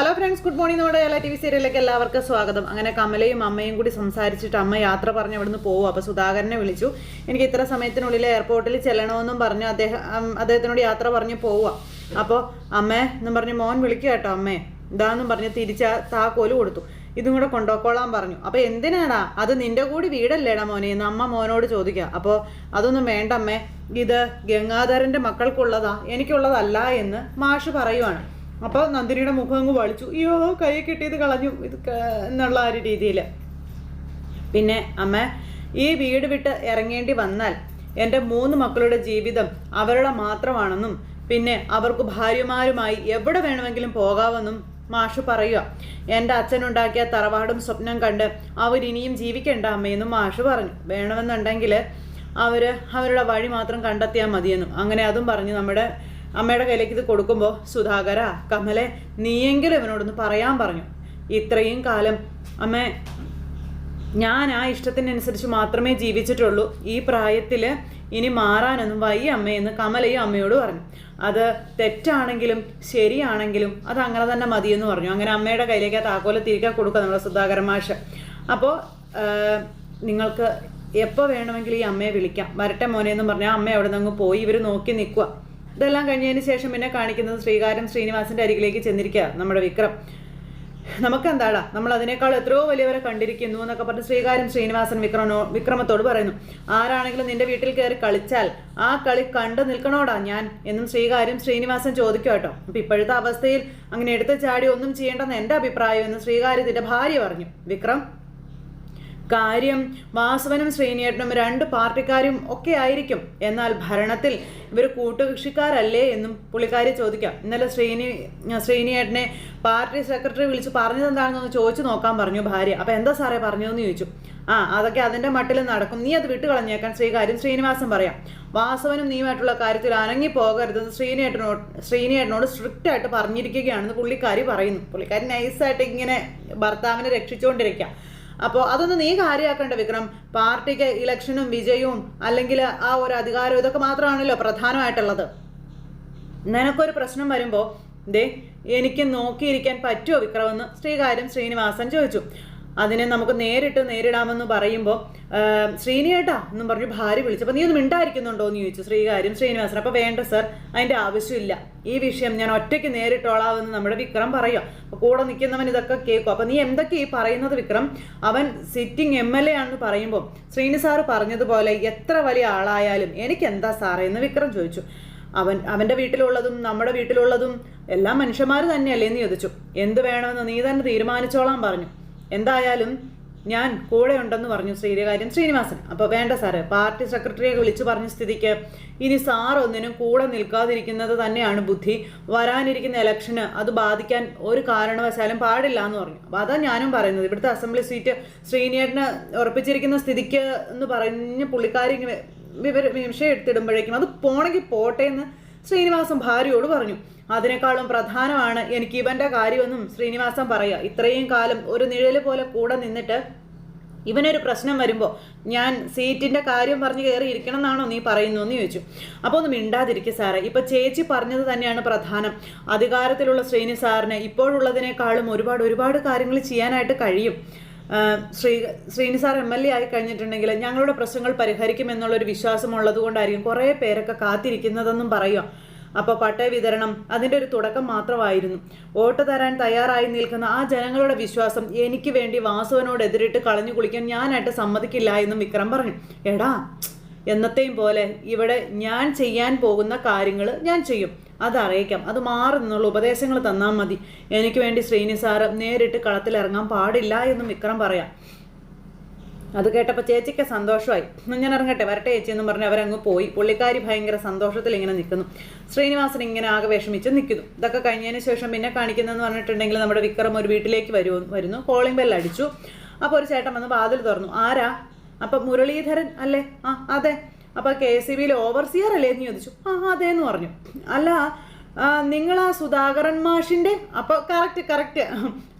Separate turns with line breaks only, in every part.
Hello friends good morning നമ്മുടെ എല്ലാ T V സീരിയലിലേക്ക് എല്ലാവർക്കും സ്വാഗതം. അങ്ങനെ കമലയും അമ്മയും കൂടി സംസാരിച്ചിട്ട് അമ്മ യാത്ര പറഞ്ഞ് അവിടുന്ന് പോകും അപ്പോൾ സുധാകരനെ വിളിച്ചു. എനിക്ക് ഇത്ര സമയത്തിനുള്ളിൽ എയർപോർട്ടിൽ ചെല്ലണമെന്നും പറഞ്ഞു. അദ്ദേഹം അദ്ദേഹത്തിനോട് യാത്ര പറഞ്ഞ് പോവുക അപ്പോൾ അമ്മ എന്നും പറഞ്ഞ് മോൻ വിളിക്കുക കേട്ടോ അമ്മേ. ഇതാന്നും പറഞ്ഞ് തിരിച്ച താക്കോൽ കൊടുത്തു. ഇതും കൂടെ കൊണ്ടുപോക്കോളാൻ പറഞ്ഞു. അപ്പോൾ എന്തിനാടാ? അത് നിന്റെ കൂടി വീടല്ലേടാ മോനെ എന്ന് അമ്മ മോനോട് ചോദിക്കുക അപ്പോൾ അതൊന്നും വേണ്ട അമ്മേ. ഇത് ഗംഗാധരന്റെ മക്കൾക്കുള്ളതാ. എനിക്കുള്ളതല്ല എന്ന് മാഷ് പറയുവാണ്. അപ്പോൾ നന്ദിനിയുടെ മുഖം അങ്ങ് വളിച്ചു. അയ്യോ കൈ കിട്ടിയത് കളഞ്ഞു. ഇത് എന്നുള്ള ആ ഒരു രീതിയിൽ പിന്നെ അമ്മ ഈ വീട് വിട്ട് ഇറങ്ങേണ്ടി വന്നാൽ എന്റെ മൂന്ന് മക്കളുടെ ജീവിതം അവരുടെ മാത്രമാണെന്നും പിന്നെ അവർക്ക് ഭാര്യമാരുമായി എവിടെ വേണമെങ്കിലും പോകാമെന്നും മാഷ് പറയുക. എന്റെ അച്ഛനുണ്ടാക്കിയ തറവാടും സ്വപ്നം കണ്ട് അവരിനിയും ജീവിക്കേണ്ട അമ്മയെന്നും മാഷ് പറഞ്ഞു. വേണമെന്നുണ്ടെങ്കിൽ അവർ അവരുടെ വഴി മാത്രം കണ്ടെത്തിയാൽ മതിയെന്നും. അങ്ങനെ അതും പറഞ്ഞു നമ്മുടെ അമ്മയുടെ കയ്യിലേക്ക് ഇത് കൊടുക്കുമ്പോൾ സുധാകര കമലെ നീയെങ്കിലും ഇവനോടൊന്ന് പറയാൻ പറഞ്ഞു. ഇത്രയും കാലം അമ്മ ഞാൻ ആ ഇഷ്ടത്തിനനുസരിച്ച് മാത്രമേ ജീവിച്ചിട്ടുള്ളൂ. ഈ പ്രായത്തിൽ ഇനി മാറാനൊന്നും വയ്യ അമ്മയെന്ന് കമലയും അമ്മയോട് പറഞ്ഞു. അത് തെറ്റാണെങ്കിലും ശരിയാണെങ്കിലും അത് അങ്ങനെ തന്നെ മതിയെന്ന് പറഞ്ഞു. അങ്ങനെ അമ്മയുടെ കയ്യിലേക്ക് ആ താക്കോല തിരികെ കൊടുക്കുക നമ്മുടെ സുധാകരൻ മാഷ്. അപ്പോൾ നിങ്ങൾക്ക് എപ്പോൾ വേണമെങ്കിലും ഈ അമ്മയെ വിളിക്കാം. വരട്ടെ മോനെ എന്ന് പറഞ്ഞാൽ അമ്മ അവിടെ നിന്ന് അങ്ങ് പോയി. ഇവർ നോക്കി നിൽക്കുക ഇതെല്ലാം കഴിഞ്ഞതിന് ശേഷം പിന്നെ കാണിക്കുന്നത് ശ്രീകാരം ശ്രീനിവാസിന്റെ അരികിലേക്ക് ചെന്നിരിക്കുക നമ്മുടെ വിക്രം. നമുക്ക് എന്താടാ നമ്മൾ അതിനേക്കാൾ എത്രയോ വലിയവരെ കണ്ടിരിക്കുന്നു എന്നൊക്കെ പറഞ്ഞ് ശ്രീകാര്യം ശ്രീനിവാസൻ വിക്രമനോ വിക്രമത്തോട് പറയുന്നു. ആരാണെങ്കിലും നിന്റെ വീട്ടിൽ കയറി കളിച്ചാൽ ആ കളി കണ്ടു നിൽക്കണോടാ ഞാൻ എന്നും ശ്രീകാര്യം ശ്രീനിവാസൻ ചോദിക്കും കേട്ടോ. അപ്പൊ ഇപ്പോഴത്തെ അവസ്ഥയിൽ അങ്ങനെ എടുത്ത് ചാടി ഒന്നും ചെയ്യേണ്ടെന്ന് എന്റെ അഭിപ്രായം എന്ന് ശ്രീകാര്യത്തിന്റെ ഭാര്യ പറഞ്ഞു. വിക്രം? കാര്യം വാസവനും ശ്രീനിയേട്ടനും രണ്ട് പാർട്ടിക്കാരും ഒക്കെ ആയിരിക്കും. എന്നാൽ ഭരണത്തിൽ ഇവർ കൂട്ടുകൃഷിക്കാരല്ലേ എന്നും പുള്ളിക്കാരി ചോദിക്കാം. ഇന്നലെ ശ്രീനി ശ്രീനിയേട്ടനെ പാർട്ടി സെക്രട്ടറി വിളിച്ച് പറഞ്ഞത് എന്താണെന്നൊന്ന് ചോദിച്ചു നോക്കാൻ പറഞ്ഞു ഭാര്യ. അപ്പോൾ എന്താ സാറേ പറഞ്ഞതെന്ന് ചോദിച്ചു. ആ അതൊക്കെ അതിന്റെ മട്ടിൽ നടക്കും. നീ അത് വിട്ടുകളഞ്ഞേക്കാൻ ശ്രീകാര്യം ശ്രീനിവാസൻ പറയാം. വാസവനും നീയുമായിട്ടുള്ള കാര്യത്തിൽ അനങ്ങി പോകരുതെന്ന് ശ്രീനിയേട്ടനോട് ശ്രീനിയേട്ടനോട് സ്ട്രിക്റ്റ് ആയിട്ട് പറഞ്ഞിരിക്കുകയാണെന്ന് പുള്ളിക്കാരി പറയുന്നു. പുള്ളിക്കാരി നൈസായിട്ട് ഇങ്ങനെ ഭർത്താവിനെ രക്ഷിച്ചുകൊണ്ടിരിക്കാം അപ്പോൾ അതൊന്നും നീ കാര്യമാക്കേണ്ട വിക്രം? പാർട്ടിക്ക് ഇലക്ഷനും വിജയവും അല്ലെങ്കിൽ ആ ഒരു അധികാരവും ഇതൊക്കെ മാത്രമാണല്ലോ പ്രധാനമായിട്ടുള്ളത്. നിനക്കൊരു പ്രശ്നം വരുമ്പോൾ ദേ എനിക്ക് നോക്കിയിരിക്കാൻ പറ്റുമോ വിക്രമെന്ന് ശ്രീകാര്യം ശ്രീനിവാസൻ ചോദിച്ചു. അതിനെ നമുക്ക് നേരിട്ട് നേരിടാമെന്ന് പറയുമ്പോൾ ശ്രീനിയേട്ടാ എന്നും പറഞ്ഞു ഭാര്യ വിളിച്ചപ്പോൾ നീ ഒന്ന് മിണ്ടായിരിക്കുന്നുണ്ടോ എന്ന് ചോദിച്ചു ശ്രീകാര്യം. ശ്രീനിവാസൻ അപ്പോൾ വേണ്ട സർ അതിന്റെ ആവശ്യമില്ല. ഈ വിഷയം ഞാൻ ഒറ്റയ്ക്ക് നേരിട്ടോളാമെന്ന് നമ്മുടെ വിക്രം പറയുക അപ്പോൾ കൂടെ നിൽക്കുന്നവൻ ഇതൊക്കെ കേൾക്കും. അപ്പോൾ നീ എന്തൊക്കെ ഈ പറയുന്നത് വിക്രം? അവൻ സിറ്റിംഗ് എം എൽ എ ആണെന്ന് പറയുമ്പോൾ ശ്രീനി സാറ് പറഞ്ഞതുപോലെ എത്ര വലിയ ആളായാലും എനിക്ക് എന്താ സാറേ എന്ന് വിക്രം ചോദിച്ചു. അവൻ അവന്റെ വീട്ടിലുള്ളതും നമ്മുടെ വീട്ടിലുള്ളതും എല്ലാ മനുഷ്യന്മാർ തന്നെയല്ലേ എന്ന് ചോദിച്ചു. എന്ത് വേണമെന്ന് നീ തന്നെ തീരുമാനിച്ചോളാൻ പറഞ്ഞു. എന്തായാലും ഞാൻ കൂടെ ഉണ്ടെന്ന് പറഞ്ഞു ശ്രീകാര്യം ശ്രീനിവാസൻ. അപ്പോൾ വേണ്ട സാറ് പാർട്ടി സെക്രട്ടറിയെ വിളിച്ചു പറഞ്ഞ സ്ഥിതിക്ക് ഇനി സാർ ഒന്നിനും കൂടെ നിൽക്കാതിരിക്കുന്നത് തന്നെയാണ് ബുദ്ധി. വരാനിരിക്കുന്ന ഇലക്ഷന് അത് ബാധിക്കാൻ ഒരു കാരണവശാലും പാടില്ല എന്ന് പറഞ്ഞു. അപ്പോൾ അതാ ഞാനും പറയുന്നത്. ഇവിടുത്തെ അസംബ്ലി സീറ്റ് ശ്രീനിയേട്ടന് ഉറപ്പിച്ചിരിക്കുന്ന സ്ഥിതിക്ക് എന്ന് പറഞ്ഞ് പുള്ളിക്കാരി വിവര വിഷയം എടുത്തിടുമ്പോഴേക്കും അത് പോണെങ്കിൽ പോട്ടെ എന്ന് ശ്രീനിവാസൻ ഭാര്യയോട് പറഞ്ഞു അതിനേക്കാളും പ്രധാനമാണ് എനിക്ക് ഇവന്റെ കാര്യമെന്നും ശ്രീനിവാസം പറയുക. ഇത്രയും കാലം ഒരു നിഴൽ പോലെ കൂടെ നിന്നിട്ട് ഇവനൊരു പ്രശ്നം വരുമ്പോൾ ഞാൻ സീറ്റിന്റെ കാര്യം പറഞ്ഞ് കയറി ഇരിക്കണം എന്നാണോ നീ പറയുന്നു എന്ന് ചോദിച്ചു. അപ്പോൾ ഒന്ന് മിണ്ടാതിരിക്കുക സാറേ. ഇപ്പൊ ചേച്ചി പറഞ്ഞത് തന്നെയാണ് പ്രധാനം. അധികാരത്തിലുള്ള ശ്രീനി സാറിന് ഇപ്പോഴുള്ളതിനേക്കാളും ഒരുപാട് ഒരുപാട് കാര്യങ്ങൾ ചെയ്യാനായിട്ട് കഴിയും. Shri Srini sir M L A ആയി കഴിഞ്ഞിട്ടുണ്ടെങ്കിൽ ഞങ്ങളുടെ പ്രശ്നങ്ങൾ പരിഹരിക്കുമെന്നുള്ളൊരു വിശ്വാസം ഉള്ളതുകൊണ്ടായിരിക്കും കുറേ പേരൊക്കെ കാത്തിരിക്കുന്നതെന്നും പറയുക. അപ്പോൾ പട്ടയ വിതരണം അതിന്റെ ഒരു തുടക്കം മാത്രമായിരുന്നു. വോട്ട് തരാൻ തയ്യാറായി നിൽക്കുന്ന ആ ജനങ്ങളുടെ വിശ്വാസം എനിക്ക് വേണ്ടി വാസുവിനോട് എതിരിട്ട് കളഞ്ഞു കുളിക്കാൻ ഞാനായിട്ട് സമ്മതിക്കില്ല എന്നും വിക്രം പറഞ്ഞു. എടാ എന്നത്തെയും പോലെ ഇവിടെ ഞാൻ ചെയ്യാൻ പോകുന്ന കാര്യങ്ങൾ ഞാൻ ചെയ്യും. അത് അറിയിക്കാം അത് മാറി ഉപദേശങ്ങൾ തന്നാൽ മതി. എനിക്ക് വേണ്ടി ശ്രീനി സാറ് നേരിട്ട് കളത്തിലിറങ്ങാൻ പാടില്ല എന്നും വിക്രം പറയാം. അത് കേട്ടപ്പോൾ ചേച്ചിക്ക് സന്തോഷമായി. "എന്നാ ഞാൻ ഇറങ്ങട്ടെ വരട്ടെ ചേച്ചി എന്ന് പറഞ്ഞ് അവരങ്ങ് പോയി. പുള്ളിക്കാരി ഭയങ്കര സന്തോഷത്തിൽ ഇങ്ങനെ നിൽക്കുന്നു. ശ്രീനിവാസൻ ഇങ്ങനെ ആകെ വിഷമിച്ച് നിൽക്കുന്നു. ഇതൊക്കെ കഴിഞ്ഞതിന് ശേഷം പിന്നെ കാണിക്കുന്നതെന്ന് പറഞ്ഞിട്ടുണ്ടെങ്കിൽ നമ്മുടെ വിക്രം ഒരു വീട്ടിലേക്ക് വരൂ വരുന്നു. കോളിംഗ് ബെൽ അടിച്ചു. അപ്പോൾ ഒരു ചേട്ടൻ വന്ന് വാതിൽ തുറന്നു. ആരാ? അപ്പം മുരളീധരൻ അല്ലേ? ആ അതെ. അപ്പോൾ കെ സി ബിയിൽ ഓവർസിയർ അല്ലേ എന്ന് ചോദിച്ചു. ആ അതെ എന്ന് പറഞ്ഞു. അല്ല നിങ്ങൾ ആ സുധാകരൻ മാഷിന്റെ അപ്പോൾ കറക്റ്റ് കറക്റ്റ്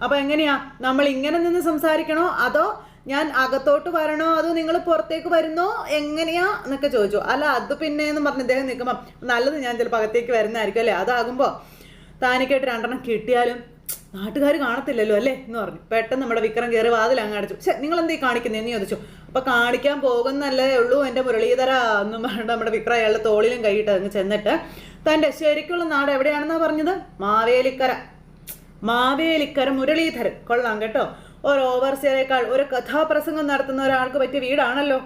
അപ്പോൾ എങ്ങനെയാ? നമ്മൾ ഇങ്ങനെ നിന്ന് സംസാരിക്കണോ? അതോ ഞാൻ അകത്തോട്ട് വരണോ? അതോ നിങ്ങൾ പുറത്തേക്ക് വരുന്നോ? എങ്ങനെയാ എന്നൊക്കെ ചോദിച്ചു. അല്ല അത് പിന്നെ എന്ന് പറഞ്ഞ് ഇദ്ദേഹം നിൽക്കുമ്പോൾ നല്ലത് ഞാൻ ചിലപ്പോൾ അകത്തേക്ക് വരുന്നതായിരിക്കും അല്ലേ? അതാകുമ്പോൾ താനിക്കായിട്ട് രണ്ടെണ്ണം കിട്ടിയാലും നാട്ടുകാർ കാണത്തില്ലല്ലോ അല്ലേ എന്ന് പറഞ്ഞു. പെട്ടെന്ന് നമ്മുടെ വിക്രം കയറി വാതിൽ അങ്ങ് അടച്ചു. പക്ഷെ നിങ്ങൾ എന്തീ കാണിക്കുന്നതെന്ന് ചോദിച്ചു. അപ്പൊ കാണിക്കാൻ പോകുന്നല്ലേ ഉള്ളൂ എന്റെ മുരളീധര എന്നും പറഞ്ഞിട്ട് നമ്മുടെ വിക്രം അയാളുടെ തോളിലും കൈയിട്ട് അങ്ങ് ചെന്നിട്ട് തന്റെ ശരിക്കുള്ള നാട് എവിടെയാണെന്നാ പറഞ്ഞത്? മാവേലിക്കര. മാവേലിക്കര മുരളീധരൻ. കൊള്ളാം കേട്ടോ. ഒരു ഓവർസിയറേക്കാൾ ഒരു കഥാപ്രസംഗം നടത്തുന്ന ഒരാൾക്ക് പറ്റിയ വീടാണല്ലോ.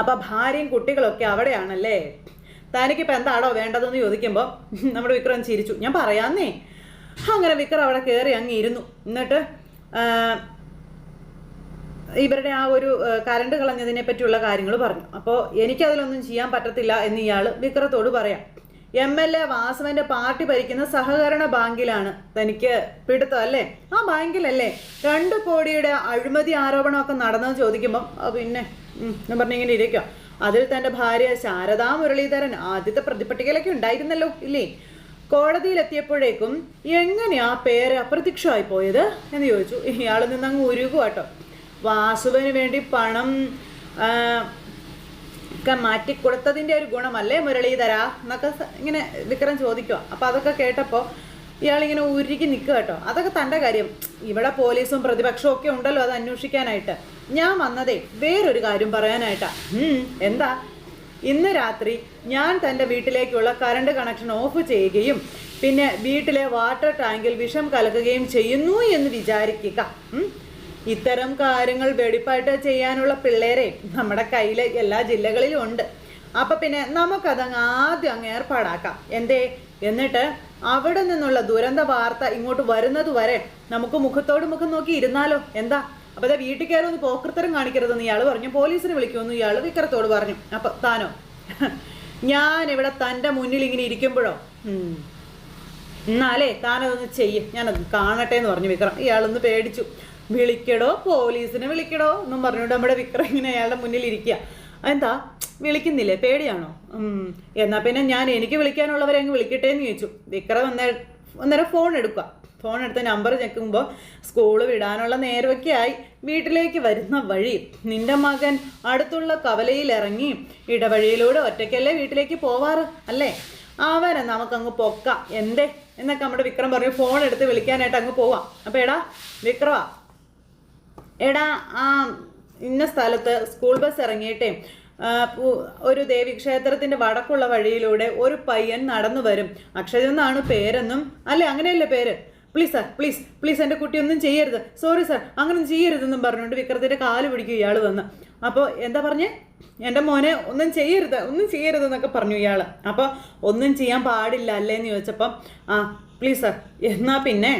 അപ്പൊ ഭാര്യയും കുട്ടികളൊക്കെ അവിടെയാണല്ലേ? തനിക്കിപ്പോൾ എന്താണോ വേണ്ടതെന്ന് ചോദിക്കുമ്പോൾ നമ്മുടെ വിക്രം ചിരിച്ചു. ഞാൻ പറയാന്നേ അങ്ങനെ വിക്രം അവിടെ കയറി അങ്ങ് ഇരുന്നു. എന്നിട്ട് ഇവരുടെ ആ ഒരു കരണ്ട് കളഞ്ഞതിനെ പറ്റിയുള്ള കാര്യങ്ങൾ പറഞ്ഞു. അപ്പോൾ എനിക്കതിലൊന്നും ചെയ്യാൻ പറ്റത്തില്ല എന്ന് ഇയാൾ വിക്രത്തോട് പറയാം. എം എൽ എ വാസവന്റെ പാർട്ടി ഭരിക്കുന്ന സഹകരണ ബാങ്കിലാണ് തനിക്ക് പിടുത്തം അല്ലേ? ആ ബാങ്കിലല്ലേ. രണ്ട് കോടിയുടെ അഴിമതി ആരോപണമൊക്കെ നടന്നെന്ന് ചോദിക്കുമ്പം "ആ, പിന്നെ ഞാൻ പറഞ്ഞിങ്ങനെ ഇരിക്കുക അതിൽ തന്റെ ഭാര്യ ശാരദാ മുരളീധരൻ ആദ്യത്തെ പ്രതിപട്ടികയിലൊക്കെ ഉണ്ടായിരുന്നല്ലോ ഇല്ലേ? കോടതിയിലെത്തിയപ്പോഴേക്കും ആ പേര് അപ്രത്യക്ഷമായി പോയത് എന്ന് ചോദിച്ചു. ഇയാൾ നിന്ന് അങ്ങ് കേട്ടോ വാസുവിന് വേണ്ടി പണം ഒക്കെ മാറ്റി കൊടുത്തതിന്റെ ഒരു ഗുണമല്ലേ മുരളീധര എന്നൊക്കെ ഇങ്ങനെ വിക്രം ചോദിക്കുക അപ്പോൾ അതൊക്കെ കേട്ടപ്പോൾ ഇയാളിങ്ങനെ ഉരുക്കി നിൽക്കുക കേട്ടോ അതൊക്കെ തന്റെ കാര്യം. ഇവിടെ പോലീസും പ്രതിപക്ഷവും ഒക്കെ ഉണ്ടല്ലോ അത് അന്വേഷിക്കാനായിട്ട്. ഞാൻ വന്നതേ വേറൊരു കാര്യം പറയാനായിട്ടാ. എന്താ? ഇന്ന് രാത്രി ഞാൻ തന്റെ വീട്ടിലേക്കുള്ള കറണ്ട് കണക്ഷൻ ഓഫ് ചെയ്യുകയും പിന്നെ വീട്ടിലെ വാട്ടർ ടാങ്കിൽ വിഷം കലക്കുകയും ചെയ്യുന്നു എന്ന് വിചാരിക്കുക. ഇത്തരം കാര്യങ്ങൾ വെടിപ്പായിട്ട് ചെയ്യാനുള്ള പിള്ളേരെ നമ്മുടെ കയ്യിൽ എല്ലാ ജില്ലകളിലും ഉണ്ട്. അപ്പൊ പിന്നെ നമുക്കതങ്ങ് ആദ്യം അങ്ങ് ഏർപ്പാടാക്കാം. എന്തേ? എന്നിട്ട് അവിടെ നിന്നുള്ള ദുരന്ത വാർത്ത ഇങ്ങോട്ട് വരുന്നത് വരെ നമുക്ക് മുഖത്തോട് മുഖം നോക്കി ഇരുന്നാലോ? എന്താ? അപ്പൊ അതെ വീട്ടിൽ കയറി ഒന്ന് പോക്കൃത്തരം കാണിക്കരുതെന്ന് ഇയാൾ പറഞ്ഞു. പോലീസിനെ വിളിക്കുമെന്ന് ഇയാൾ വിക്രത്തോട് പറഞ്ഞു. അപ്പൊ താനോ? ഞാൻ ഇവിടെ തന്റെ മുന്നിൽ ഇങ്ങനെ ഇരിക്കുമ്പോഴോ. എന്നാലേ താനതൊന്ന് ചെയ്യ്. ഞാനത് കാണട്ടെ എന്ന് പറഞ്ഞു വിക്രം. ഇയാളൊന്ന് പേടിച്ചു. വിളിക്കടോ? പോലീസിനെ വിളിക്കടോ? എന്നും പറഞ്ഞുകൊണ്ട് നമ്മുടെ വിക്രം ഇങ്ങനെ അയാളുടെ മുന്നിൽ ഇരിക്കുക. എന്താ വിളിക്കുന്നില്ലേ? പേടിയാണോ? എന്നാൽ എന്നാ പിന്നെ ഞാൻ എനിക്ക് വിളിക്കാനുള്ളവരെ അങ്ങ് വിളിക്കട്ടെ എന്ന് ചോദിച്ചു. വിക്രം ഒന്നേ അന്നേരം ഫോൺ എടുക്കുക. ഫോൺ എടുത്ത നമ്പർ ചെക്കുമ്പോൾ സ്കൂൾ വിടാനുള്ള നേരമൊക്കെ ആയി വീട്ടിലേക്ക് വരുന്ന വഴി നിന്റെ മകൻ അടുത്തുള്ള കവലയിൽ ഇറങ്ങി ഇടവഴിയിലൂടെ ഒറ്റയ്ക്കല്ലേ വീട്ടിലേക്ക് പോവാറ് അല്ലേ? അവനെ നമുക്കങ്ങ് പൊക്കാം. എന്തേ? എന്നൊക്കെ നമ്മുടെ വിക്രം പറഞ്ഞു. ഫോൺ എടുത്ത് വിളിക്കാനായിട്ട് അങ്ങ് പോവാം. അപ്പോൾ എടാ വിക്രവാ. എടാ ആ ഇന്ന സ്ഥലത്ത് സ്കൂൾ ബസ് ഇറങ്ങിയിട്ടേ ഒരു ദേവി ക്ഷേത്രത്തിന്റെ വടക്കുള്ള വഴിയിലൂടെ ഒരു പയ്യൻ നടന്നു വരും. അക്ഷയ് എന്നാണ് പേരെന്നും അല്ലേ? അങ്ങനെയല്ലേ പേര്? പ്ലീസ് സാർ പ്ലീസ് പ്ലീസ് എന്റെ കുട്ടി ഒന്നും ചെയ്യരുത്. സോറി സാർ അങ്ങനെ ചെയ്യരുതെന്നും പറഞ്ഞുകൊണ്ട് വിക്രത്തിന്റെ കാൽ പിടിക്കും ഇയാൾ വന്ന്. അപ്പോൾ എന്താ പറഞ്ഞേ? എന്റെ മോനെ ഒന്നും ചെയ്യരുത്. ഒന്നും ചെയ്യരുത് എന്നൊക്കെ പറഞ്ഞു ഇയാൾ അപ്പോൾ ഒന്നും ചെയ്യാൻ പാടില്ല അല്ലേന്ന് ചോദിച്ചപ്പം ആ പ്ലീസ് സാർ എന്നാൽ പിന്നെ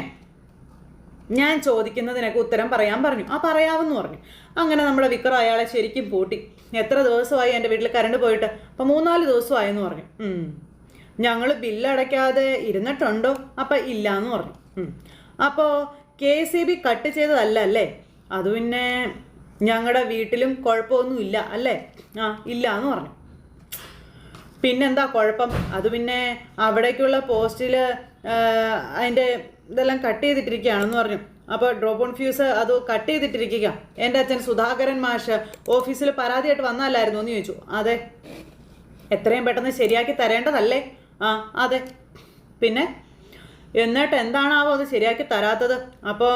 ഞാൻ ചോദിക്കുന്നതിനൊക്കെ ഉത്തരം പറയാൻ പറഞ്ഞു. ആ പറയാമെന്ന് പറഞ്ഞു. അങ്ങനെ നമ്മുടെ വിക്രം അയാളെ ശരിക്കും പൂട്ടി. എത്ര ദിവസമായി എന്റെ വീട്ടിൽ കറണ്ട് പോയിട്ട്? അപ്പം മൂന്നാൽ ദിവസമായെന്ന് പറഞ്ഞു. ഞങ്ങൾ ബില്ലടയ്ക്കാതെ ഇരുന്നിട്ടുണ്ടോ? അപ്പം ഇല്ല എന്ന് പറഞ്ഞു. അപ്പോൾ കെ സി ബി കട്ട് ചെയ്തതല്ല അല്ലേ? അത് പിന്നെ ഞങ്ങളുടെ വീട്ടിലും കുഴപ്പമൊന്നും ഇല്ല അല്ലേ? ആ ഇല്ല എന്ന് പറഞ്ഞു. പിന്നെന്താ കുഴപ്പം? അത് പിന്നെ അവിടേക്കുള്ള പോസ്റ്റിൽ അതിന്റെ ഇതെല്ലാം കട്ട് ചെയ്തിട്ടിരിക്കുകയാണെന്ന് പറഞ്ഞു. അപ്പോൾ ഡ്രോപ്പ് ഓൺ ഫ്യൂസ് അത് കട്ട് ചെയ്തിട്ടിരിക്കുക എന്റെ അച്ഛൻ സുധാകരൻ മാഷ് ഓഫീസിൽ പരാതിയായിട്ട് വന്നല്ലായിരുന്നു എന്ന് ചോദിച്ചു. അതെ. എത്രയും പെട്ടെന്ന് ശരിയാക്കി തരേണ്ടതല്ലേ? ആ അതെ. പിന്നെ? എന്നിട്ട് എന്താണാവോ അത് ശരിയാക്കി തരാത്തത്. അപ്പോൾ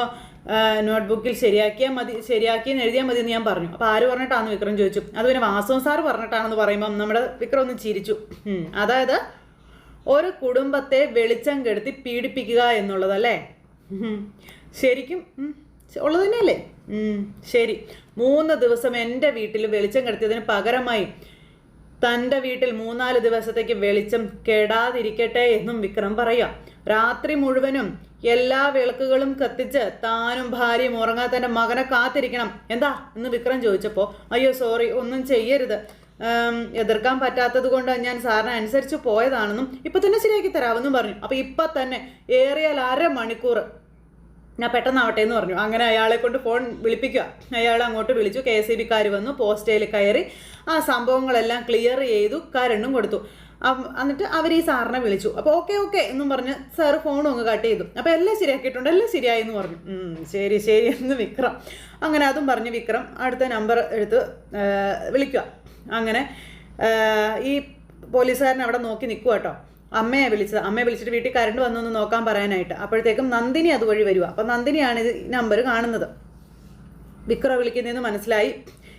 നോട്ട്ബുക്കിൽ ശരിയാക്കിയാൽ മതി ശരിയാക്കിയെന്ന് എഴുതിയാൽ മതി എന്ന് ഞാൻ പറഞ്ഞു. അപ്പോൾ ആര് പറഞ്ഞിട്ടാണെന്ന് വിക്രം ചോദിച്ചു. അത് പിന്നെ വാസവൻ സാർ പറഞ്ഞിട്ടാണെന്ന് പറയുമ്പം നമ്മുടെ വിക്രം ഒന്ന് ചിരിച്ചു. അതായത് ഒരു കുടുംബത്തെ വെളിച്ചം കെടുത്തി പീഡിപ്പിക്കുക എന്നുള്ളതല്ലേ? ശരിക്കും ഉള്ളത് തന്നെയല്ലേ? ശരി. മൂന്ന് ദിവസം എന്റെ വീട്ടിൽ വെളിച്ചം കെടുത്തിയതിന് പകരമായി തന്റെ വീട്ടിൽ മൂന്നാൽ ദിവസത്തേക്ക് വെളിച്ചം കെടാതിരിക്കട്ടെ എന്നും വിക്രം പറയാം. രാത്രി മുഴുവനും എല്ലാ വിളക്കുകളും കത്തിച്ച് താനും ഭാര്യയും ഉറങ്ങാൻ തന്റെ മകനെ കാത്തിരിക്കണം. എന്താ? എന്ന് വിക്രം ചോദിച്ചപ്പോൾ അയ്യോ സോറി ഒന്നും ചെയ്യരുത്. എതിർക്കാൻ പറ്റാത്തത് കൊണ്ട് ഞാൻ സാറിനെ അനുസരിച്ച് പോയതാണെന്നും ഇപ്പൊ തന്നെ ശരിയാക്കി തരാമെന്നും പറഞ്ഞു. അപ്പൊ ഇപ്പൊ തന്നെ ഏറിയാൽ അരമണിക്കൂർ ഞാൻ പെട്ടെന്നാവട്ടെ എന്ന് പറഞ്ഞു. അങ്ങനെ അയാളെ കൊണ്ട് ഫോൺ വിളിപ്പിക്കുക. അയാൾ അങ്ങോട്ട് വിളിച്ചു. കെ എസ് ഇ ബിക്കാർ വന്നു പോസ്റ്റയിൽ കയറി. ആ സംഭവങ്ങളെല്ലാം ക്ലിയർ ചെയ്തു കരണ്ടും കൊടുത്തു. എന്നിട്ട് അവർ ഈ സാറിനെ വിളിച്ചു. അപ്പോൾ ഓക്കെ ഓക്കെ എന്നും പറഞ്ഞ് സാറ് ഫോണും അങ്ങ് കട്ട് ചെയ്തു. അപ്പോൾ എല്ലാം ശരിയാക്കിയിട്ടുണ്ട്. എല്ലാം ശരിയായി എന്ന് പറഞ്ഞു ശരി ശരി എന്ന് വിക്രം. അങ്ങനെ അതും പറഞ്ഞ് വിക്രം അടുത്ത നമ്പർ എടുത്ത് വിളിക്കുക. അങ്ങനെ ഈ പോലീസുകാരൻ അവിടെ നോക്കി നിൽക്കുക കേട്ടോ അമ്മയെ വിളിച്ചത്. അമ്മയെ വിളിച്ചിട്ട് വീട്ടിൽ കരണ്ട് വന്നൊന്ന് നോക്കാൻ പറയാനായിട്ട്. അപ്പോഴത്തേക്കും നന്ദിനി അതുവഴി വരിക അപ്പം നന്ദിനിയാണ് ഇത് നമ്പർ കാണുന്നത്. വിക്രോ വിളിക്കുന്നതെന്ന് മനസ്സിലായി.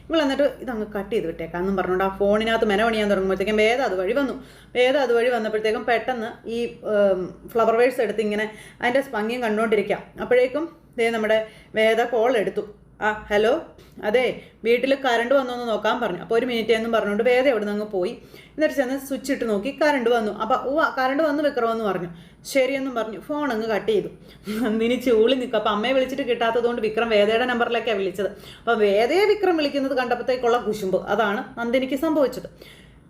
ഇവൾ എന്നിട്ട് ഇതങ്ങ് കട്ട് ചെയ്ത് വിട്ടേക്കാം എന്നും പറഞ്ഞുകൊണ്ട് ആ ഫോണിനകത്ത് മെന പണിയാൻ തുടങ്ങുമ്പോഴത്തേക്കും വേദ അതുവഴി വന്നു. വേദ അതുവഴി വന്നപ്പോഴത്തേക്കും പെട്ടെന്ന് ഈ ഫ്ലവർ വേഴ്സ് എടുത്ത് ഇങ്ങനെ അതിന്റെ ഭംഗിയും കണ്ടുകൊണ്ടിരിക്കാം. അപ്പോഴേക്കും ദേ നമ്മുടെ വേദ കോൾ എടുത്തു. ആ ഹലോ? അതെ വീട്ടിൽ കറണ്ട് വന്നു വന്നോന്ന് നോക്കാൻ പറഞ്ഞു. അപ്പോൾ ഒരു മിനിറ്റ് എന്നും പറഞ്ഞുകൊണ്ട് വേറെ എവിടെ നിന്ന് പോയി. എന്നിട്ട് ചെന്ന് സ്വിച്ച് ഇട്ട് നോക്കി കറണ്ട് വന്നു. അപ്പോൾ ഓ കറണ്ട് വന്ന് വിക്രമെന്ന് പറഞ്ഞു. ശരിയെന്നും പറഞ്ഞു. ഫോൺ അങ്ങ് കട്ട് ചെയ്തു. നന്ദിനി ചൂളി നിൽക്കും. അപ്പോൾ അമ്മയെ വിളിച്ചിട്ട് കിട്ടാത്തതുകൊണ്ട് വിക്രം വേദയുടെ നമ്പറിലേക്കാണ് വിളിച്ചത്. അപ്പോൾ വേദയെ വിക്രം വിളിക്കുന്നത് കണ്ടപ്പോഴത്തേക്കുള്ള കുശുമ്പ്. അതാണ് നന്ദിനിക്ക് സംഭവിച്ചത്.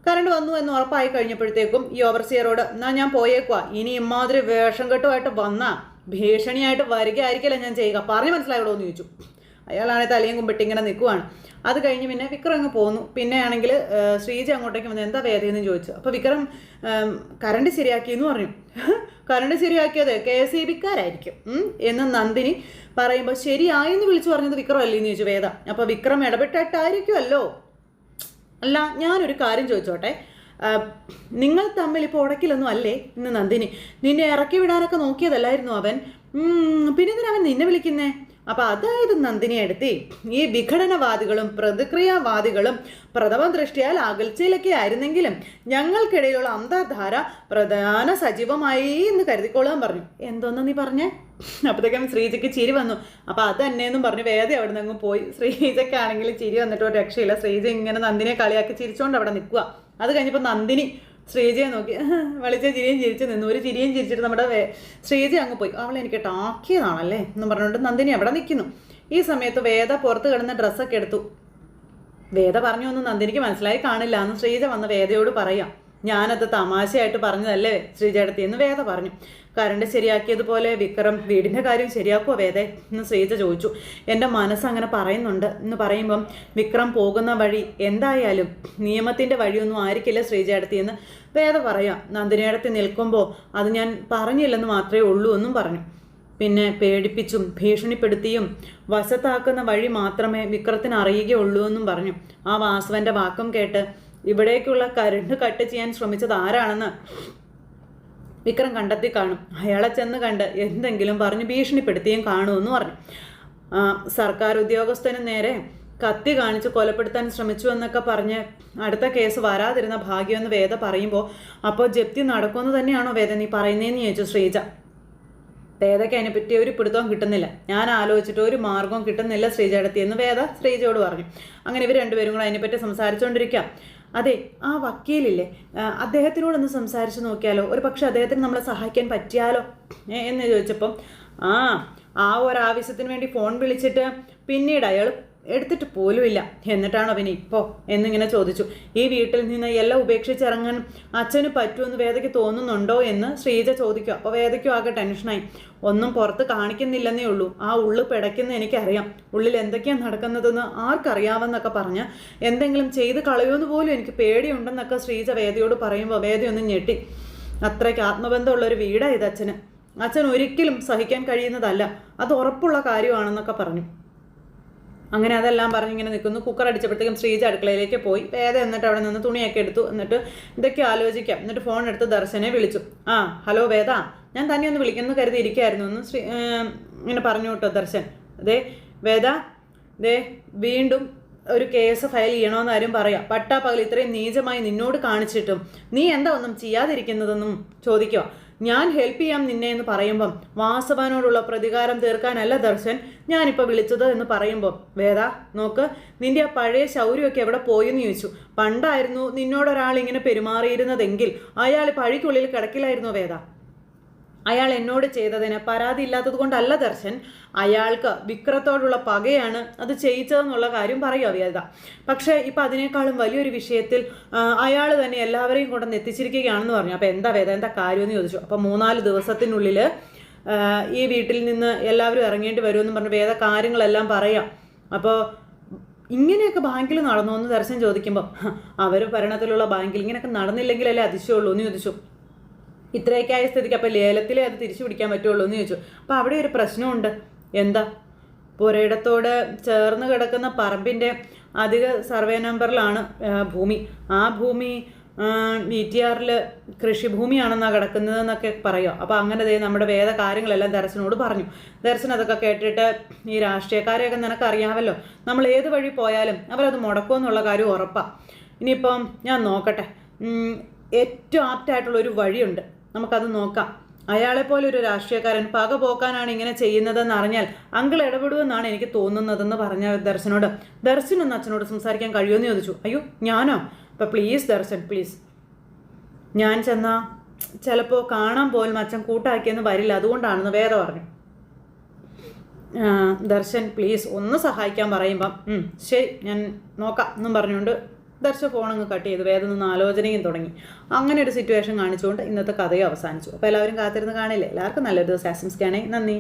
കറണ്ട് വന്നു എന്ന് ഉറപ്പായി കഴിഞ്ഞപ്പോഴത്തേക്കും ഈ ഓവർസിയറോട് എന്നാ ഞാൻ പോയേക്കുവാ. ഇനി ഇമാതിരി വേഷം കെട്ടുമായിട്ട് വന്നാ ഭീഷണിയായിട്ട് വരികയായിരിക്കില്ല ഞാൻ ചെയ്യുക. പറഞ്ഞു മനസ്സിലായോളൂ എന്ന് ചോദിച്ചു. അയാളാണെങ്കിൽ തലയും കുമ്പിട്ട് ഇങ്ങനെ നിൽക്കുവാണ് അത് കഴിഞ്ഞ് പിന്നെ വിക്രം അങ്ങ് പോന്നു. പിന്നെ ആണെങ്കിൽ ശ്രീജ അങ്ങോട്ടേക്ക് വന്ന് എന്താ എന്ന് ചോദിച്ചു. അപ്പോൾ വിക്രം കറണ്ട് ശരിയാക്കി എന്ന് പറഞ്ഞു. കറണ്ട് ശരിയാക്കിയത് കെ എസ് ഇ ബിക്കാരായിരിക്കും. എന്ന് നന്ദിനി പറയുമ്പോൾ ശരിയായെന്ന് വിളിച്ചു പറഞ്ഞത് വിക്രം അല്ലേ എന്ന് ചോദിച്ചു വേദ. അപ്പോൾ വിക്രം ഇടപെട്ടിട്ടായിരിക്കുമല്ലോ അല്ല ഞാനൊരു കാര്യം ചോദിച്ചോട്ടെ. നിങ്ങൾ തമ്മിൽ ഇപ്പോൾ ഉടക്കിലൊന്നും അല്ലേ? ഇന്ന് നന്ദിനി. നിന്നെ ഇറക്കി വിടാനൊക്കെ നോക്കിയതല്ലായിരുന്നു അവൻ? പിന്നെന്തിനാ അവൻ നിന്നെ വിളിക്കുന്നേ? അപ്പൊ അതായത് നന്ദിനി എടുത്തി ഈ വിഘടനവാദികളും പ്രതിക്രിയാവാദികളും പ്രഥമ ദൃഷ്ടിയാൽ അകൽച്ചയിലൊക്കെ ആയിരുന്നെങ്കിലും ഞങ്ങൾക്കിടയിലുള്ള അന്താധാര പ്രധാന സജീവമായി എന്ന് കരുതിക്കോളാൻ പറഞ്ഞു. എന്തോന്ന് നീ പറഞ്ഞേ? അപ്പോഴത്തേക്കും ശ്രീജയ്ക്ക് ചിരി വന്നു. അപ്പൊ അത് തന്നെയെന്നും പറഞ്ഞു വേദ അവിടെ നിന്ന് അങ്ങ് പോയി. ശ്രീജയ്ക്കാണെങ്കിൽ ചിരി വന്നിട്ട് ഒരു രക്ഷയില്ല. ശ്രീജ ഇങ്ങനെ നന്ദിനെ കളിയാക്കി ചിരിച്ചോണ്ട് അവിടെ നിൽക്കുക അത് കഴിഞ്ഞപ്പോൾ നന്ദിനി ശ്രീജയെ നോക്കി. വിളിച്ച ചിരിയും ചിരിച്ചു നിന്നു. ഒരു ചിരിയും ചിരിച്ചിട്ട് നമ്മുടെ ശ്രീജ അങ്ങ് പോയി. അവളെ എനിക്ക് ടാക്കിയതാണല്ലേ എന്ന് പറഞ്ഞുകൊണ്ട് നന്ദിനി അവിടെ നിൽക്കുന്നു ഈ സമയത്ത് വേദ പുറത്ത് കിടന്ന ഡ്രസ്സൊക്കെ എടുത്തു. വേദ പറഞ്ഞു ഒന്നും നന്ദിനിക്ക് മനസ്സിലായി കാണില്ല എന്ന് ശ്രീജ വന്ന് വേദയോട് പറയാം. ഞാനത് തമാശയായിട്ട് പറഞ്ഞതല്ലേ ശ്രീജേടത്തി എന്ന് വേദ പറഞ്ഞു. കറണ്ട് ശരിയാക്കിയതുപോലെ വിക്രം വീടിന്റെ കാര്യം ശരിയാക്കുമോ വേദ എന്ന് ശ്രീജ ചോദിച്ചു. എന്റെ മനസ്സ് അങ്ങനെ പറയുന്നുണ്ട് എന്ന് പറയുമ്പം വിക്രം പോകുന്ന വഴി എന്തായാലും നിയമത്തിന്റെ വഴിയൊന്നും ആയിരിക്കില്ല ശ്രീജേടത്തി എന്ന് വേദ പറയാം. നന്ദിനിയടത്തി നിൽക്കുമ്പോൾ അത് ഞാൻ പറഞ്ഞില്ലെന്ന് മാത്രമേ ഉള്ളൂ എന്നും പറഞ്ഞു. പിന്നെ പേടിപ്പിച്ചും ഭീഷണിപ്പെടുത്തിയും വശത്താക്കുന്ന വഴി മാത്രമേ വിക്രത്തിന് അറിയുകയുള്ളൂ എന്നും പറഞ്ഞു. ആ വാസവന്റെ വാക്കും കേട്ട് ഇവിടേക്കുള്ള കരണ്ട് കട്ട് ചെയ്യാൻ ശ്രമിച്ചത് ആരാണെന്ന് വിക്രം കണ്ടെത്തി കാണും. അയാളെ ചെന്ന് കണ്ട് എന്തെങ്കിലും പറഞ്ഞ് ഭീഷണിപ്പെടുത്തിയും കാണുമെന്ന് പറഞ്ഞു. സർക്കാർ ഉദ്യോഗസ്ഥന് നേരെ കത്തി കാണിച്ച് കൊലപ്പെടുത്താൻ ശ്രമിച്ചു എന്നൊക്കെ പറഞ്ഞ് അടുത്ത കേസ് വരാതിരുന്ന ഭാഗ്യമെന്ന് വേദ പറയുമ്പോൾ അപ്പോൾ ജപ്തി നടക്കുമെന്ന് തന്നെയാണോ വേദ നീ പറയുന്നതെന്ന് ചോദിച്ചു ശ്രീജ. വേദയ്ക്ക് അതിനെപ്പറ്റി ഒരു പിടുത്തവും കിട്ടുന്നില്ല. ഞാൻ ആലോചിച്ചിട്ട് ഒരു മാർഗവും കിട്ടുന്നില്ല ശ്രീജയുടെ എന്ന് വേദ ശ്രീജയോട് പറഞ്ഞു. അങ്ങനെ ഇവർ രണ്ടുപേരും കൂടെ അതിനെപ്പറ്റി സംസാരിച്ചുകൊണ്ടിരിക്കാം അതെ ആ വക്കീലില്ലേ അദ്ദേഹത്തിനോടൊന്ന് സംസാരിച്ച് നോക്കിയാലോ? ഒരു പക്ഷെ അദ്ദേഹത്തിന് നമ്മളെ സഹായിക്കാൻ പറ്റിയാലോ? എന്ന് ചോദിച്ചപ്പം ആ ആ ഒരാവശ്യത്തിന് വേണ്ടി ഫോൺ വിളിച്ചിട്ട് പിന്നീട് അയാൾ എടുത്തിട്ട് പോലുമില്ല. എന്നിട്ടാണോ പിന്നെ ഇപ്പോൾ എന്നിങ്ങനെ ചോദിച്ചു. ഈ വീട്ടിൽ നിന്ന് എല്ലാം ഉപേക്ഷിച്ചിറങ്ങാൻ അച്ഛന് പറ്റുമെന്ന് വേദയ്ക്ക് തോന്നുന്നുണ്ടോ എന്ന് ശ്രീജ ചോദിക്കും അപ്പോൾ വേദയ്ക്കും ആകെ ടെൻഷനായി ഒന്നും പുറത്ത് കാണിക്കുന്നില്ലെന്നേ ഉള്ളൂ. ആ ഉള്ളു പിടയ്ക്കുന്ന എനിക്കറിയാം. ഉള്ളിൽ എന്തൊക്കെയാണ് നടക്കുന്നതെന്ന് ആർക്കറിയാവെന്നൊക്കെ പറഞ്ഞ് എന്തെങ്കിലും ചെയ്ത് കളയുമെന്ന് പോലും എനിക്ക് പേടിയുണ്ടെന്നൊക്കെ ശ്രീജ വേദയോട് പറയുമ്പോൾ വേദയൊന്നും ഞെട്ടി. അത്രയ്ക്ക് ആത്മബന്ധമുള്ള ഒരു വീടാണ് ഇത് അച്ഛന്. അച്ഛൻ ഒരിക്കലും സഹിക്കാൻ കഴിയുന്നതല്ല. അത് ഉറപ്പുള്ള കാര്യമാണെന്നൊക്കെ പറഞ്ഞു. അങ്ങനെ അതെല്ലാം പറഞ്ഞ് ഇങ്ങനെ നിൽക്കുന്നു. കുക്കർ അടിച്ചപ്പോഴത്തേക്കും ശ്രീജ അടുക്കളയിലേക്ക് പോയി. വേദ എന്നിട്ട് അവിടെ നിന്ന് തുണിയൊക്കെ എടുത്തു. എന്നിട്ട് ഇതൊക്കെ ആലോചിക്കാം. എന്നിട്ട് ഫോൺ എടുത്ത് ദർശനെ വിളിച്ചു. ആ ഹലോ വേദ. ഞാൻ തന്നെ ഒന്ന് വിളിക്കുന്നു കരുതി ഇരിക്കായിരുന്നു ഒന്ന് ശ്രീ ഇങ്ങനെ പറഞ്ഞു കേട്ടോ ദർശൻ. അതെ വേദ ദേ വീണ്ടും ഒരു കേസ് ഫയൽ ചെയ്യണമെന്ന് ആരും പറയാം. പട്ടാപ്പകൽ ഇത്രയും നീചമായി നിന്നോട് കാണിച്ചിട്ടും നീ എന്താ ഒന്നും ചെയ്യാതിരിക്കുന്നതെന്നും ചോദിക്കുക. ഞാൻ ഹെൽപ്പ് ചെയ്യാം നിന്നെ എന്ന് പറയുമ്പം വാസവാനോടുള്ള പ്രതികാരം തീർക്കാനല്ല ദർശൻ. ഞാനിപ്പോൾ വിളിച്ചത് എന്ന് പറയുമ്പോൾ വേദ നോക്ക് നിന്റെ ആ പഴയ ശൗര്യമൊക്കെ എവിടെ പോയെന്ന് ചോദിച്ചു. പണ്ടായിരുന്നു നിന്നോടൊരാൾ ഇങ്ങനെ പെരുമാറിയിരുന്നതെങ്കിൽ അയാൾ പഴിക്കുള്ളിൽ കിടക്കില്ലായിരുന്നു വേദ? അയാൾ എന്നോട് ചെയ്തതിന് പരാതി ഇല്ലാത്തത് കൊണ്ടല്ല ദർശൻ. അയാൾക്ക് വിക്രത്തോടുള്ള പകയാണ് അത് ചെയ്യിച്ചതെന്നുള്ള കാര്യം പറയുക വേദ പക്ഷേ ഇപ്പം അതിനേക്കാളും വലിയൊരു വിഷയത്തിൽ അയാൾ തന്നെ എല്ലാവരെയും കൊണ്ടുവന്ന് എത്തിച്ചിരിക്കുകയാണെന്ന് പറഞ്ഞു. അപ്പോൾ എന്താ വേദ എന്താ കാര്യമെന്ന് ചോദിച്ചു. അപ്പോൾ മൂന്നാൽ ദിവസത്തിനുള്ളിൽ ഈ വീട്ടിൽ നിന്ന് എല്ലാവരും ഇറങ്ങേണ്ടി വരുമെന്ന് പറഞ്ഞ് വേദ കാര്യങ്ങളെല്ലാം പറയാം. അപ്പോൾ ഇങ്ങനെയൊക്കെ ബാങ്കിൽ നടന്നു എന്ന് ദർശൻ ചോദിക്കുമ്പോൾ അവർ ഭരണത്തിലുള്ള ബാങ്കിൽ ഇങ്ങനെയൊക്കെ നടന്നില്ലെങ്കിലല്ലേ അതിശയമുള്ളൂ എന്ന് ചോദിച്ചു. ഇത്രയൊക്കെ ആയ സ്ഥിതിക്ക് അപ്പോൾ ലേലത്തിലേ അത് തിരിച്ചു പിടിക്കാൻ പറ്റുള്ളൂ എന്ന് ചോദിച്ചു. അപ്പോൾ അവിടെ ഒരു പ്രശ്നമുണ്ട്. എന്താ? പുരയിടത്തോട് ചേർന്ന് കിടക്കുന്ന പറമ്പിന്റെ അധിക സർവേ നമ്പറിലാണ് ഭൂമി. ആ ഭൂമി ബി ടി ആറിൽ കൃഷിഭൂമിയാണെന്നാണ് കിടക്കുന്നതെന്നൊക്കെ പറയുക അപ്പോൾ അങ്ങനെ ദേ നമ്മുടെ വേദ കാര്യങ്ങളെല്ലാം ദർശനോട് പറഞ്ഞു. ദർശൻ അതൊക്കെ കേട്ടിട്ട് ഈ രാഷ്ട്രീയക്കാരെയൊക്കെ നിനക്കറിയാമല്ലോ. നമ്മൾ ഏത് വഴി പോയാലും അവരത് മുടക്കുമെന്നുള്ള കാര്യം ഉറപ്പാണ് ഇനിയിപ്പം ഞാൻ നോക്കട്ടെ. ഏറ്റവും ആപ്റ്റായിട്ടുള്ള ഒരു വഴിയുണ്ട്. നമുക്കത് നോക്കാം. അയാളെപ്പോലെ ഒരു രാഷ്ട്രീയക്കാരൻ പക പോക്കാനാണ് ഇങ്ങനെ ചെയ്യുന്നതെന്ന് അറിഞ്ഞാൽ അങ്കിൾ ഇടപെടുമെന്നാണ് എനിക്ക് തോന്നുന്നതെന്ന് പറഞ്ഞ ദർശനോട്. ദർശൻ ഒന്ന് അച്ഛനോട് സംസാരിക്കാൻ കഴിയുമെന്ന് ചോദിച്ചു. അയ്യോ ഞാനോ? അപ്പം പ്ലീസ് ദർശൻ പ്ലീസ് ഞാൻ ചെന്നാ ചിലപ്പോൾ കാണാൻ പോലും അച്ഛൻ കൂട്ടാക്കിയെന്ന് വരില്ല. അതുകൊണ്ടാണെന്ന് വേദ പറഞ്ഞു. ദർശൻ പ്ലീസ് ഒന്ന് സഹായിക്കാൻ പറയുമ്പം "ഉം, ശരി ഞാൻ നോക്കാം എന്നും പറഞ്ഞുകൊണ്ട് ദർശ ഫോണങ്ങ് കട്ട് ചെയ്ത് വേദം നിന്ന് ആലോചനയും തുടങ്ങി. അങ്ങനെ ഒരു സിറ്റുവേഷൻ കാണിച്ചുകൊണ്ട് ഇന്നത്തെ കഥയും അവസാനിച്ചു. അപ്പോൾ എല്ലാവരും കാത്തിരുന്ന് കാണില്ലേ? എല്ലാവർക്കും നല്ലൊരു ദിവസം. ആശംസിക്കുകയാണെങ്കിൽ നന്ദി.